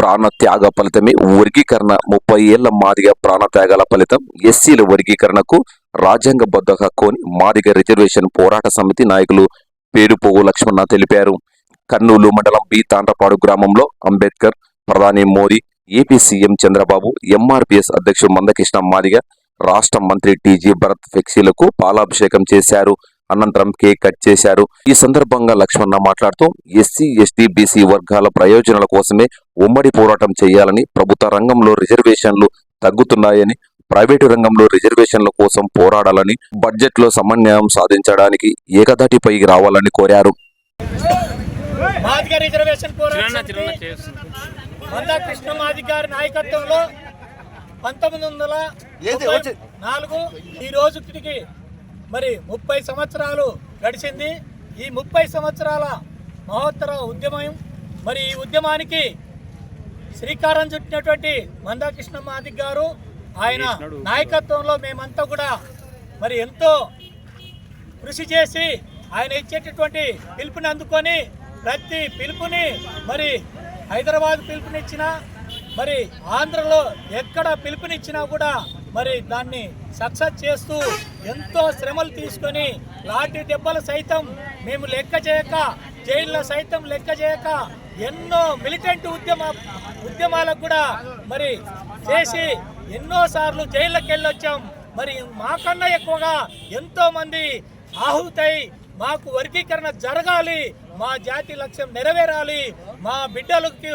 ప్రాణ త్యాగ ఫలితమే వర్గీకరణ. ముప్పై ఏళ్ళ మాదిగ ప్రాణ త్యాగాల ఫలితం ఎస్సీల వర్గీకరణకు రాజ్యాంగబద్ధ హక్కు అని మాదిగ రిజర్వేషన్ పోరాట సమితి నాయకులు పేరుపోగు లక్ష్మణ తెలిపారు. కర్నూలు మండలం బి తాండ్రపాడు గ్రామంలో అంబేద్కర్ ప్రధాని Modi AP CM Chandrababu MRPS అధ్యక్షుడు మందకృష్ణ మాదిగ రాష్ట్ర మంత్రి టీజీ భరత్ ఫెక్సీలకు పాలాభిషేకం చేశారు. అనంతరం కేక్ కట్ చేశారు. ఈ సందర్భంగా లక్ష్మణ మాట్లాడుతూ ఎస్సీ ఎస్టీ బీసీ వర్గాల ప్రయోజనాల కోసమే ఉమ్మడి పోరాటం చేయాలని ప్రభుత్వ రంగంలో రిజర్వేషన్లు తగ్గుతున్నాయని ప్రైవేటు రంగంలో రిజర్వేషన్ల కోసం పోరాడాలని బడ్జెట్లో సమన్వయం సాధించడానికి ఏకదాటిపై రావాలని కోరారు. నాయకత్వంలో పంతొమ్మిది వందల నాలుగు ఈ రోజుకి మరి ముప్పై సంవత్సరాలు గడిచింది. ఈ ముప్పై సంవత్సరాల మహోత్తర ఉద్యమం మరి ఈ ఉద్యమానికి శ్రీకారం చుట్టినటువంటి మందాకృష్ణ మాదిక్ గారు ఆయన నాయకత్వంలో మేమంతా కూడా మరి ఎంతో కృషి చేసి ఆయన ఇచ్చేటటువంటి పిలుపుని అందుకొని ప్రతి పిలుపుని మరి హైదరాబాద్ పిలుపునిచ్చిన మరి ఆంధ్రలో ఎక్కడ పిలుపునిచ్చినా కూడా మరి దాన్ని సక్సెస్ చేస్తూ ఎంతో శ్రమలు తీసుకొని లాంటి దెబ్బలు సైతం మేము లెక్క చేయక జైల్లో సైతం లెక్క చేయక ఎన్నో మిలిటెంట్ ఉద్యమ ఉద్యమాలకు కూడా మరి చేసి ఎన్నోసార్లు జైళ్ళకి వెళ్ళొచ్చాం. మరి మాకన్నా ఎక్కువగా ఎంతో మంది ఆహుతై మాకు వర్గీకరణ జరగాలి మా జాతి లక్ష్యం నెరవేరాలి మా బిడ్డలకు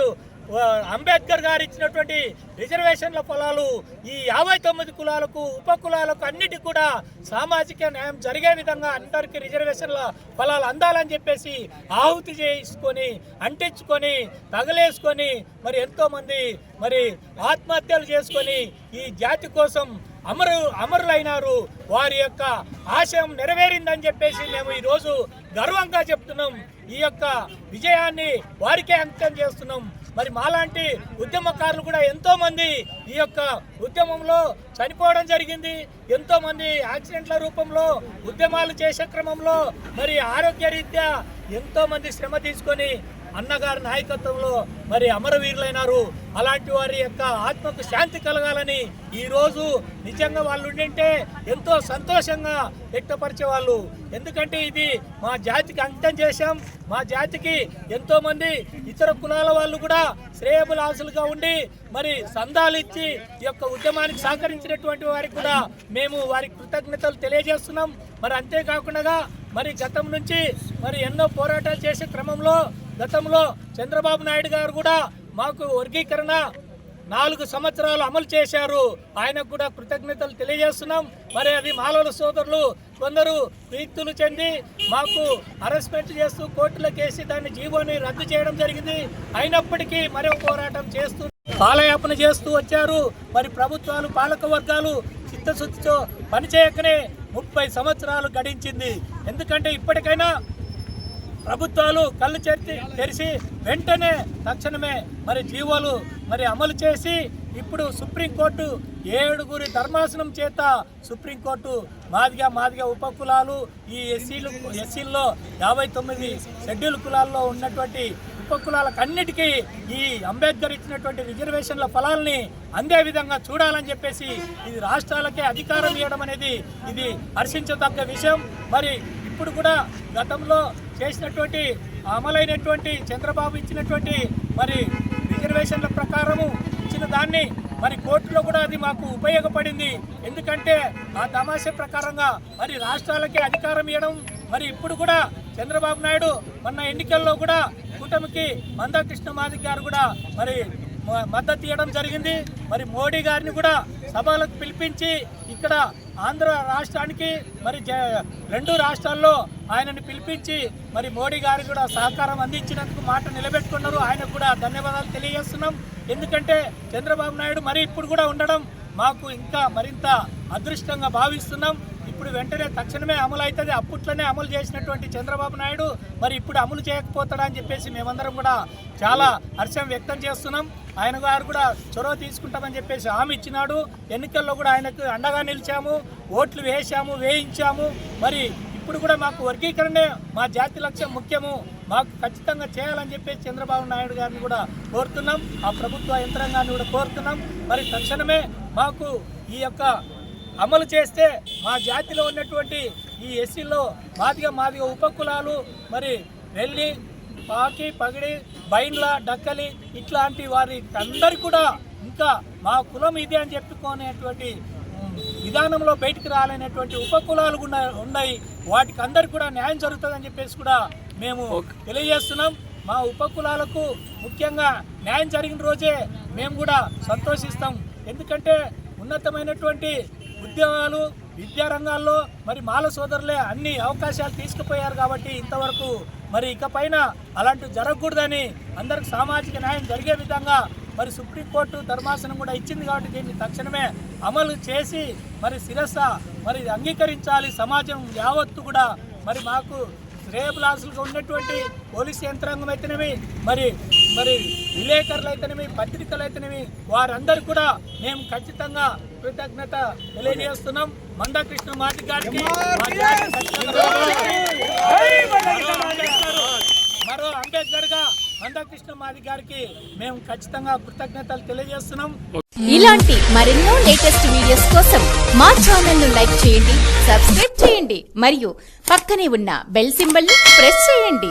అంబేద్కర్ గారు ఇచ్చినటువంటి రిజర్వేషన్ల ఫలాలు ఈ యాభై తొమ్మిది కులాలకు ఉప కులాలకు అన్నిటికి కూడా సామాజిక న్యాయం జరిగే విధంగా అందరికీ రిజర్వేషన్ల ఫలాలు అందాలని చెప్పేసి ఆహుతి చేసుకొని అంటించుకొని తగలేసుకొని మరి ఎంతోమంది మరి ఆత్మహత్యలు చేసుకొని ఈ జాతి కోసం అమరు అమరులైనారు. వారి యొక్క ఆశయం నెరవేరిందని చెప్పేసి మేము ఈరోజు గర్వంగా చెప్తున్నాం. ఈ యొక్క విజయాన్ని వారికే అంకితం చేస్తున్నాం. మరి మాలాంటి ఉద్యమకారులు కూడా ఎంతో మంది ఈ యొక్క ఉద్యమంలో చనిపోవడం జరిగింది. ఎంతో మంది యాక్సిడెంట్ల రూపంలో ఉద్యమాలు చేసే క్రమంలో మరి ఆరోగ్య రీత్యా ఎంతో మంది శ్రమ తీసుకొని అన్నగారి నాయకత్వంలో మరి అమరవీరులైనారు. అలాంటి వారి యొక్క ఆత్మకు శాంతి కలగాలని ఈ రోజు నిజంగా వాళ్ళు ఉండింటే ఎంతో సంతోషంగా వ్యక్తపరిచేవాళ్ళు ఎందుకంటే ఇది మా జాతికి అంకితం చేశాం. మా జాతికి ఎంతోమంది ఇతర కులాల వాళ్ళు కూడా శ్రేయబులాసులుగా ఉండి మరి సందాలు ఇచ్చి ఈ యొక్క ఉద్యమానికి సహకరించినటువంటి వారికి కూడా మేము వారికి కృతజ్ఞతలు తెలియజేస్తున్నాం. మరి అంతేకాకుండా మరి గతం నుంచి మరి ఎన్నో పోరాటాలు చేసే క్రమంలో గతంలో చంద్రబాబు నాయుడు గారు కూడా మాకు వర్గీకరణ నాలుగు సంవత్సరాలు అమలు చేశారు. ఆయనకు కూడా కృతజ్ఞతలు తెలియజేస్తున్నాం. మరి అది మాలల సోదరులు కొందరు వ్యక్తులు చెంది మాకు అరెస్ట్మెంట్ చేస్తూ కోర్టులో కేసి దాన్ని జీవోని రద్దు చేయడం జరిగింది. అయినప్పటికీ మరో పోరాటం చేస్తూ కాలయాపన చేస్తూ వచ్చారు. మరి ప్రభుత్వాలు పాలక వర్గాలు చిత్తశుద్ధితో పనిచేయకనే ముప్పై సంవత్సరాలు గడించింది. ఎందుకంటే ఇప్పటికైనా ప్రభుత్వాలు కళ్ళు చేతి తెరిచి వెంటనే తక్షణమే మరి జీవోలు మరి అమలు చేసి ఇప్పుడు సుప్రీంకోర్టు ఏడుగురి ధర్మాసనం చేత సుప్రీంకోర్టు మాదిగా మాదిగా ఉప కులాలు ఈ ఎస్సీలు ఎస్సీల్లో యాభై తొమ్మిది షెడ్యూల్ కులాల్లో ఉన్నటువంటి ఉప కులాలకన్నిటికీ ఈ అంబేద్కర్ ఇచ్చినటువంటి రిజర్వేషన్ల ఫలాల్ని అందే విధంగా చూడాలని చెప్పేసి ఇది రాష్ట్రాలకే అధికారం ఇవ్వడం అనేది ఇది హర్షించదగ్గ విషయం. మరి ఇప్పుడు కూడా గతంలో చేసినటువంటి అమలైనటువంటి చంద్రబాబు ఇచ్చినటువంటి మరి రిజర్వేషన్ల ప్రకారము ఇచ్చిన దాన్ని మరి కోర్టులో కూడా అది మాకు ఉపయోగపడింది. ఎందుకంటే ఆ తమాషా ప్రకారంగా మరి రాష్ట్రాలకి అధికారం ఇవ్వడం మరి ఇప్పుడు కూడా చంద్రబాబు నాయుడు మొన్న ఎన్నికల్లో కూడా కూటమికి మందాకృష్ణ మాదిక్ గారు కూడా మరి మద్దతు ఇవ్వడం జరిగింది. మరి మోడీ గారిని కూడా సభలకు పిలిపించి ఇక్కడ ఆంధ్ర రాష్ట్రానికి మరి జ- రెండు రాష్ట్రాల్లో ఆయనని పిలిపించి మరి మోడీ గారికి కూడా సహకారం అందించినందుకు మాట నిలబెట్టుకున్నారు. ఆయనకు కూడా ధన్యవాదాలు తెలియజేస్తున్నాం. ఎందుకంటే చంద్రబాబు నాయుడు మరి ఇప్పుడు కూడా ఉండడం మాకు ఇంకా మరింత అదృష్టంగా భావిస్తున్నాం. ఇప్పుడు వెంటనే తక్షణమే అమలు అవుతుంది అప్పట్లోనే అమలు చేసినటువంటి చంద్రబాబు నాయుడు మరి ఇప్పుడు అమలు చేయకపోతాడని చెప్పేసి మేమందరం కూడా చాలా హర్షం వ్యక్తం చేస్తున్నాం. ఆయన గారు కూడా చొరవ తీసుకుంటామని చెప్పేసి హామీ ఇచ్చినాడు. ఎన్నికల్లో కూడా ఆయనకు అండగా నిలిచాము. ఓట్లు వేశాము వేయించాము. మరి ఎప్పుడు కూడా మాకు వర్గీకరణే మా జాతి లక్ష్యం ముఖ్యము. మాకు ఖచ్చితంగా చేయాలని చెప్పేసి చంద్రబాబు నాయుడు గారిని కూడా కోరుతున్నాం. ఆ ప్రభుత్వ యంత్రాంగాన్ని కూడా కోరుతున్నాం. మరి తక్షణమే మాకు ఈ యొక్క అమలు చేస్తే మా జాతిలో ఉన్నటువంటి ఈ ఎస్సీలో మాదిగా మాదిగా ఉపకులాలు మరి వెళ్ళి పాకి పగిడి బైండ్ల డక్కలి ఇట్లాంటి వారి అందరు కూడా ఇంకా మా కులం ఇది అని చెప్పుకునేటువంటి విధానంలో బయటికి రాలేనటువంటి ఉపకులాలు కూడా ఉన్నాయి. వాటికి అందరికి కూడా న్యాయం జరుగుతుందని చెప్పేసి కూడా మేము తెలియజేస్తున్నాం. మా ఉపకులాలకు ముఖ్యంగా న్యాయం జరిగిన రోజే మేము కూడా సంతోషిస్తాం. ఎందుకంటే ఉన్నతమైనటువంటి ఉద్యోగాలు విద్యా రంగాల్లో మరి మాల సోదరులే అన్ని అవకాశాలు తీసుకుపోయారు కాబట్టి ఇంతవరకు మరి ఇకపైన అలాంటివి జరగకూడదని అందరికి సామాజిక న్యాయం జరిగే విధంగా మరి సుప్రీంకోర్టు ధర్మాసనం కూడా ఇచ్చింది కాబట్టి దీన్ని తక్షణమే అమలు చేసి మరి శిరస మరి అంగీకరించాలి. సమాజం యావత్తు కూడా మరి మాకు శ్రేయబులాసులుగా ఉన్నటువంటి పోలీస్ యంత్రాంగం అయితేనేమి మరి మరి విలేకరులు అయితేనేమి పత్రికలు అయితేనేమి వారందరూ కూడా మేము ఖచ్చితంగా కృతజ్ఞత తెలియజేస్తున్నాం. మందకృష్ణ మాటి గారికి మరో అంబేద్కర్గా మందకృష్ణ మాది గారికి మేము ఖచ్చితంగా కృతజ్ఞతలు తెలియజేస్తున్నాం. ఇలాంటి మరెన్నో లేటెస్ట్ వీడియోస్ కోసం మా ఛానల్ను లైక్ చేయండి సబ్స్క్రైబ్ చేయండి మరియు పక్కనే ఉన్న బెల్ సింబల్ని ప్రెస్ చేయండి.